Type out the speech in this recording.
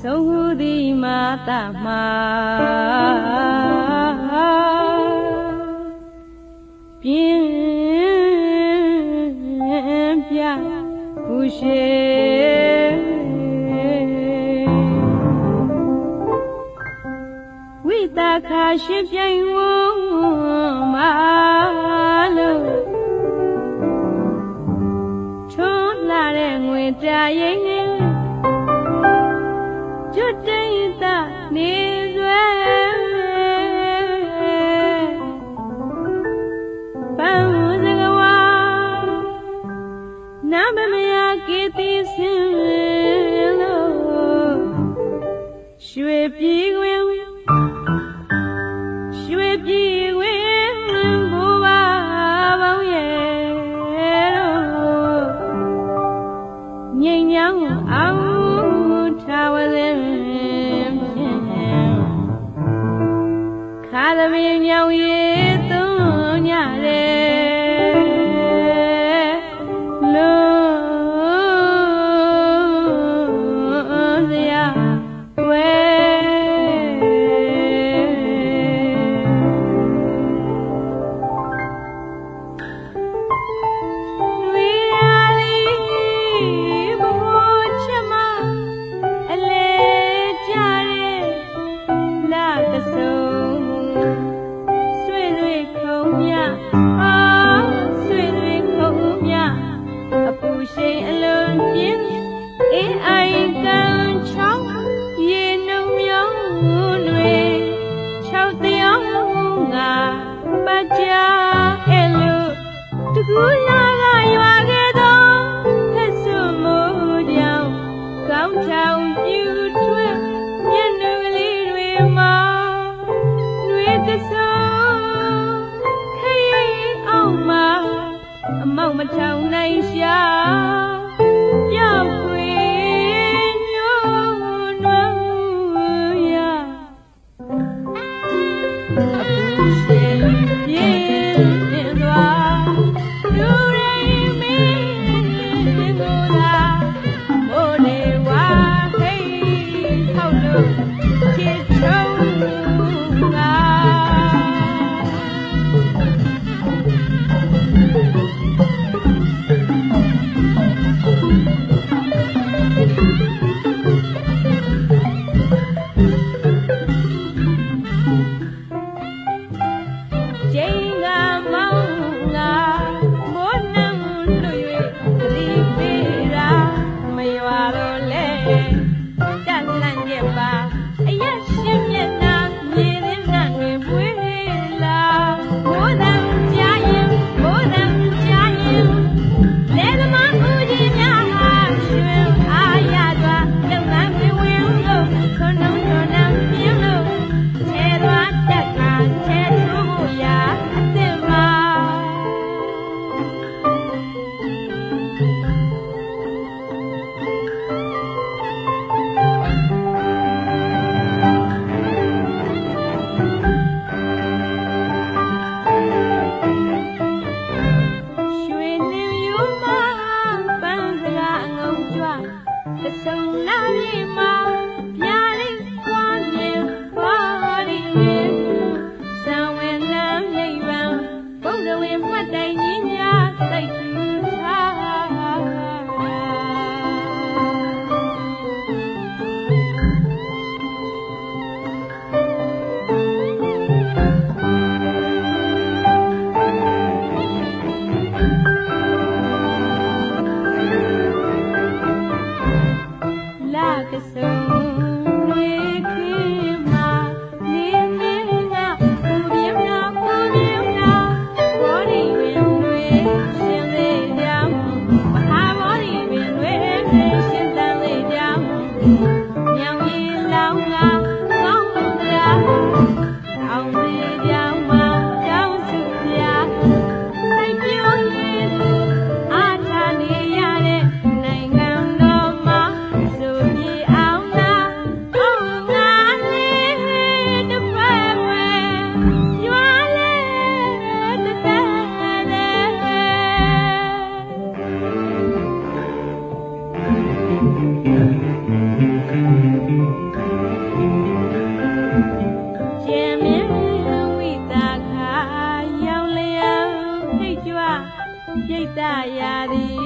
ဆုံးဟူသည်မာတမှာ ပြင်းပြဘူးရှေဝိတာခါရှင်ပြိုင်ဝမလို့ချုံးလာတဲ့ငွေတရရင် qui ကောင်းချောင်ပြူထွက်မျက်နှာကလေးတွေမှာ ပြိ